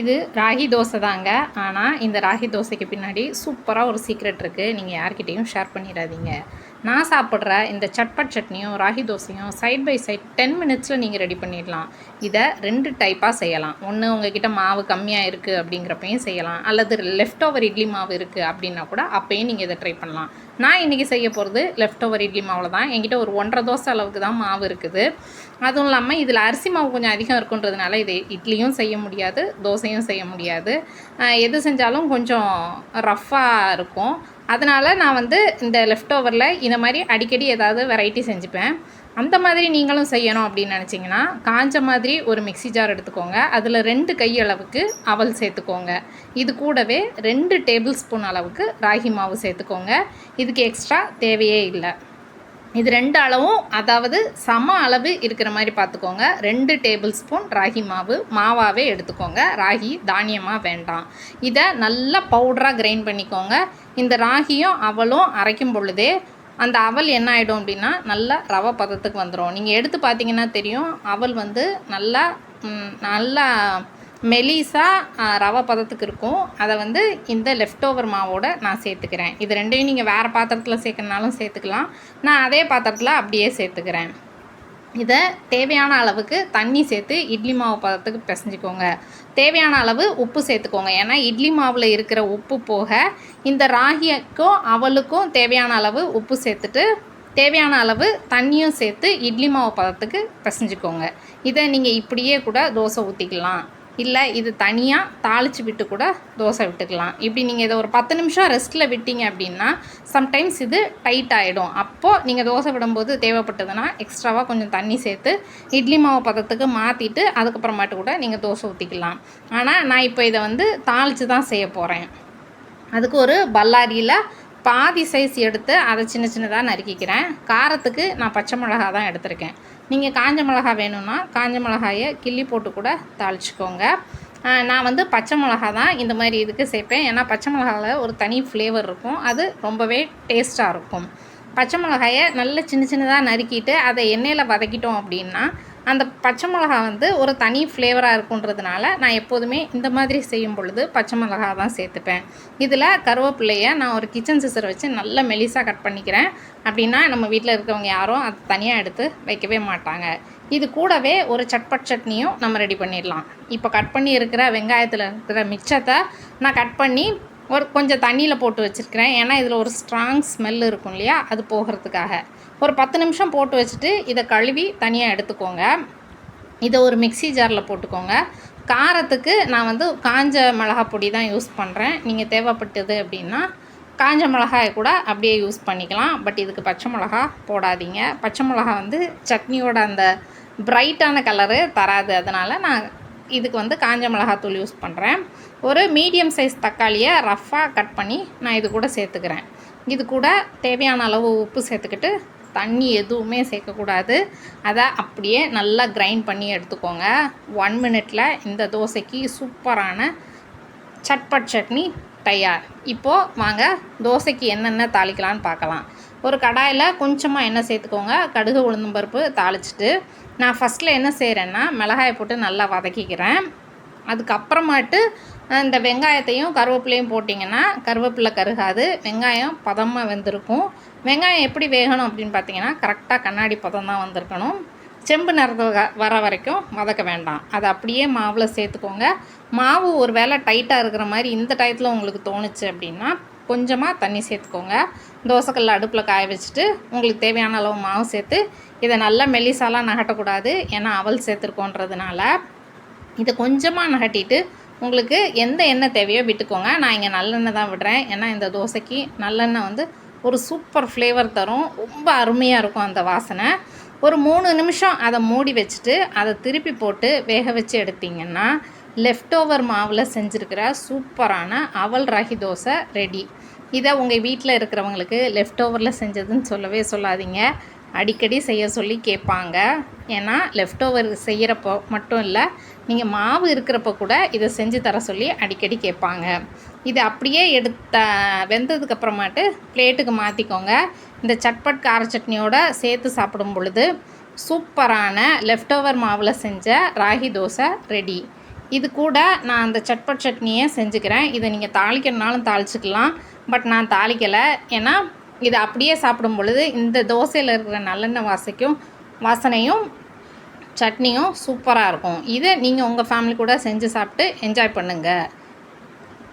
இது ராகி தோசை தாங்க. ஆனால் இந்த ராகி தோசைக்கு பின்னாடி சூப்பராக ஒரு சீக்ரெட் இருக்குது நீங்கள் யார்கிட்டேயும் ஷேர் பண்ணிடாதீங்க. நான் சாப்பிட்ற இந்த சட்பட் சட்னியும் ராகி தோசையும் சைட் பை சைட் டென் மினிட்ஸில் நீங்கள் ரெடி பண்ணிடலாம். இதை ரெண்டு டைப்பாக செய்யலாம். ஒன்று உங்ககிட்ட மாவு கம்மியாக இருக்குது அப்படிங்கிறப்பையும் செய்யலாம். அல்லது லெஃப்ட் ஓவர் இட்லி மாவு இருக்குது அப்படின்னா கூட அப்பையும் நீங்கள் இதை ட்ரை பண்ணலாம். நான் இன்றைக்கி செய்ய போகிறது லெஃப்ட் ஓவர் இட்லி மாவில் தான். என்கிட்ட ஒரு ஒன்றரை தோசை அளவுக்கு தான் மாவு இருக்குது. அதுவும் இல்லாமல் இதில் அரிசி மாவு கொஞ்சம் அதிகம் இருக்குன்றதுனால இது இட்லியும் செய்ய முடியாது தோசையும் செய்ய முடியாது. எது செஞ்சாலும் கொஞ்சம் ரஃப்பாக இருக்கும். அதனால் நான் வந்து இந்த லெஃப்ட் ஓவரில் இந்த மாதிரி அடிக்கடி ஏதாவது வெரைட்டி செஞ்சுப்பேன். அந்த மாதிரி நீங்களும் செய்யணும் அப்படின்னு நினச்சிங்கன்னா காஞ்ச மாதிரி ஒரு மிக்ஸி ஜார் எடுத்துக்கோங்க. அதில் ரெண்டு கை அளவுக்கு அவல் சேர்த்துக்கோங்க. இது கூடவே ரெண்டு டேபிள் ஸ்பூன் அளவுக்கு ராகி மாவு சேர்த்துக்கோங்க. இதுக்கு எக்ஸ்ட்ரா தேவையே இல்லை. இது ரெண்டு அளவும் அதாவது சம அளவு இருக்கிற மாதிரி பார்த்துக்கோங்க. ரெண்டு டேபிள் ஸ்பூன் ராகி மாவு மாவாகவே எடுத்துக்கோங்க. ராகி தானியமாக வேண்டாம். இதை நல்லா பவுடராக கிரைண்ட் பண்ணிக்கோங்க. இந்த ராகியும் அவலும் அரைக்கும் பொழுதே அந்த அவல் என்ன ஆகிடும் அப்படின்னா நல்லா ரவை பதத்துக்கு வந்துடும் நீங்கள் எடுத்து பார்த்தீங்கன்னா தெரியும் அவல் வந்து நல்லா நல்லா மெலிசாக ரவை பதத்துக்கு இருக்கும். அதை வந்து இந்த லெஃப்ட் ஓவர் மாவோட நான் சேர்த்துக்கிறேன். இது ரெண்டையும் நீங்கள் வேறு பாத்திரத்தில் சேர்க்கணுனாலும் சேர்த்துக்கலாம். நான் அதே பாத்திரத்தில் அப்படியே சேர்த்துக்கிறேன். இதை தேவையான அளவுக்கு தண்ணி சேர்த்து இட்லி மாவு பதத்துக்கு பிசைஞ்சிக்கோங்க. தேவையான அளவு உப்பு சேர்த்துக்கோங்க. ஏன்னா இட்லி மாவில் இருக்கிற உப்பு போக இந்த ராகிக்கும் அவளுக்கும் தேவையான அளவு உப்பு சேர்த்துட்டு தேவையான அளவு தண்ணியும் சேர்த்து இட்லி மாவு பதத்துக்கு பிசைஞ்சிக்கோங்க. இதை நீங்கள் இப்படியே கூட தோசை ஊற்றிக்கலாம் இல்லை இது தனியாக தாளித்து விட்டு கூட தோசை விட்டுக்கலாம். இப்படி நீங்கள் இதை ஒரு பத்து நிமிஷம் ரெஸ்ட்டில் விட்டீங்க அப்படின்னா சம்டைம்ஸ் இது டைட் ஆகிடும் அப்போது நீங்கள் தோசை விடும்போது தேவைப்பட்டதுன்னா எக்ஸ்ட்ராவாக கொஞ்சம் தண்ணி சேர்த்து இட்லி மாவு பதத்துக்கு மாற்றிட்டு அதுக்கப்புறமாட்டு கூட நீங்கள் தோசை ஊற்றிக்கலாம் ஆனால் நான் இப்போ இதை வந்து தாளித்து தான் செய்ய போகிறேன் அதுக்கு ஒரு பல்லாரியில் பாதி சைஸ் எடுத்து அதை சின்ன சின்னதாக நறுக்கிக்கிறேன். காரத்துக்கு நான் பச்சை மிளகா தான் எடுத்திருக்கேன். நீங்கள் காஞ்ச மிளகா வேணும்னா காஞ்ச மிளகாயை கிள்ளி போட்டு கூட தாளிச்சுக்கோங்க. நான் வந்து பச்சை மிளகா தான் இந்த மாதிரி இதுக்கு சேர்ப்பேன். ஏன்னா பச்சை மிளகாவில் ஒரு தனி ஃப்ளேவர் இருக்கும். அது ரொம்பவே டேஸ்ட்டாக இருக்கும். பச்சை மிளகாயை நல்ல சின்ன சின்னதாக நறுக்கிட்டு அதை எண்ணெயில் வதக்கிட்டோம் அப்படின்னா அந்த பச்சை மிளகா வந்து ஒரு தனி ஃப்ளேவராக இருக்குன்றதுனால நான் எப்போதுமே இந்த மாதிரி செய்யும் பொழுது பச்சை மிளகா தான் சேர்த்துப்பேன். இதில் கருவேப்பிள்ளையை நான் ஒரு கிச்சன் சிசர் வச்சு நல்ல மெலிசாக கட் பண்ணிக்கிறேன். அப்படின்னா நம்ம வீட்டில் இருக்கிறவங்க யாரும் அது தனியாக எடுத்து வைக்கவே மாட்டாங்க. இது கூடவே ஒரு சட்பட் சட்னியும் நம்ம ரெடி பண்ணிடலாம். இப்போ கட் பண்ணி இருக்கிற வெங்காயத்தில் இருக்கிற மிச்சத்தை நான் கட் பண்ணி ஒரு கொஞ்சம் தண்ணியில் போட்டு வச்சுருக்கிறேன். ஏன்னா இதில் ஒரு ஸ்ட்ராங் ஸ்மெல் இருக்கும் இல்லையா? அது போகிறதுக்காக. ஒரு பத்து நிமிஷம் போட்டு வச்சுட்டு இதை கழுவி தனியாக எடுத்துக்கோங்க. இதை ஒரு மிக்ஸி ஜாரில் போட்டுக்கோங்க. காரத்துக்கு நான் வந்து காஞ்ச மிளகா பொடி தான் யூஸ் பண்ணுறேன் நீங்கள் தேவைப்பட்டது அப்படின்னா காஞ்ச மிளகாயை கூட அப்படியே யூஸ் பண்ணிக்கலாம். பட் இதுக்கு பச்சை மிளகா போடாதீங்க. பச்சை மிளகா வந்து சட்னியோட அந்த பிரைட்டான கலரு தராது. அதனால் நான் இதுக்கு வந்து காஞ்ச மிளகாத்தூள் யூஸ் பண்ணுறேன் ஒரு மீடியம் சைஸ் தக்காளியை ரஃப்பாக கட் பண்ணி நான் இது கூட சேர்த்துக்கிறேன். இது கூட தேவையான அளவு உப்பு சேர்த்துக்கிட்டு தண்ணி எதுவுமே சேர்க்கக்கூடாது. அதை அப்படியே நல்லா கிரைண்ட் பண்ணி எடுத்துக்கோங்க. ஒன் மினிட்ல இந்த தோசைக்கு சூப்பரான சட்பட் சட்னி தயார். இப்போது வாங்க தோசைக்கு என்னென்ன தாளிக்கலான்னு பார்க்கலாம். ஒரு கடாயில் கொஞ்சமாக எண்ணெய் சேர்த்துக்கோங்க. கடுகு உளுந்தம் பருப்பு தாளிச்சிட்டு நான் ஃபஸ்ட்டில் என்ன செய்கிறேன்னா மிளகாயை போட்டு நல்லா வதக்கிக்கிறேன். அதுக்கப்புறமாட்டு இந்த வெங்காயத்தையும் கருவேப்பிலையும் போட்டிங்கன்னா கருவேப்பிலை கருகாது. வெங்காயம் பதமாக வெந்திருக்கும். வெங்காயம் எப்படி வேகணும் அப்படின்னு பார்த்தீங்கன்னா கரெக்டாக கண்ணாடி பதம் தான் வந்திருக்கணும். செம்பு நிறத்து வ- வர வரைக்கும் வதக்க வேண்டாம். அதை அப்படியே மாவில் சேர்த்துக்கோங்க. மாவு ஒரு வேளை டைட்டாக இருக்கிற மாதிரி இந்த டயத்தில் உங்களுக்கு தோணுச்சு அப்படின்னா கொஞ்சமாக தண்ணி சேர்த்துக்கோங்க. தோசைக்கல்ல அடுப்பில் காய வச்சுட்டு உங்களுக்கு தேவையான அளவு மாவு சேர்த்து இதை நல்லா மெல்லிசாலாம் நகட்டக்கூடாது. ஏன்னா அவல் சேர்த்துருக்கோன்றதுனால. இதை கொஞ்சமாக நகட்டிட்டு உங்களுக்கு எந்த எண்ணெய் தேவையோ விட்டுக்கோங்க. நான் இங்கே நல்லெண்ணெய் தான் விடுறேன். ஏன்னா இந்த தோசைக்கு நல்லெண்ணெய் வந்து ஒரு சூப்பர் ஃப்ளேவர் தரும். ரொம்ப அருமையாக இருக்கும் அந்த வாசனை. ஒரு மூணு நிமிஷம் அதை மூடி வச்சுட்டு அதை திருப்பி போட்டு வேக வச்சு எடுத்தீங்கன்னா லெஃப்ட் ஓவர் மாவில் செஞ்சுருக்கிற சூப்பரான அவல் ராகி தோசை ரெடி இதை உங்கள் வீட்டில் இருக்கிறவங்களுக்கு லெஃப்ட் ஓவரில் செஞ்சதுன்னு சொல்லவே சொல்லாதீங்க. அடிக்கடி செய்ய சொல்லி கேட்பாங்க. ஏன்னா லெஃப்ட் ஓவர் செய்கிறப்போ மட்டும் இல்லை நீங்கள் மாவு இருக்கிறப்ப கூட இதை செஞ்சு தர சொல்லி அடிக்கடி கேட்பாங்க. இது அப்படியே எடுத்த வெந்ததுக்கப்புறமாட்டு பிளேட்டுக்கு மாற்றிக்கோங்க இந்த சட்பட் கார சட்னியோட சேர்த்து சாப்பிடும் பொழுது சூப்பரான லெஃப்ட் ஓவர் மாவில் செஞ்ச ராகி தோசை ரெடி இது கூட நான் அந்த சட்பட் சட்னியை செஞ்சுக்கிறேன். இதை நீங்கள் தாளிக்கணுனாலும் தாளிச்சுக்கலாம். பட் நான் தாளிக்கலை. ஏன்னா இதை அப்படியே சாப்பிடும் பொழுது இந்த தோசையில் இருக்கிற நல்லெண்ணெய் வாசைக்கும் வாசனையும் சட்னியும் சூப்பராக இருக்கும். இதை நீங்கள் உங்கள் ஃபேமிலி கூட செஞ்சு சாப்பிட்டு என்ஜாய் பண்ணுங்கள்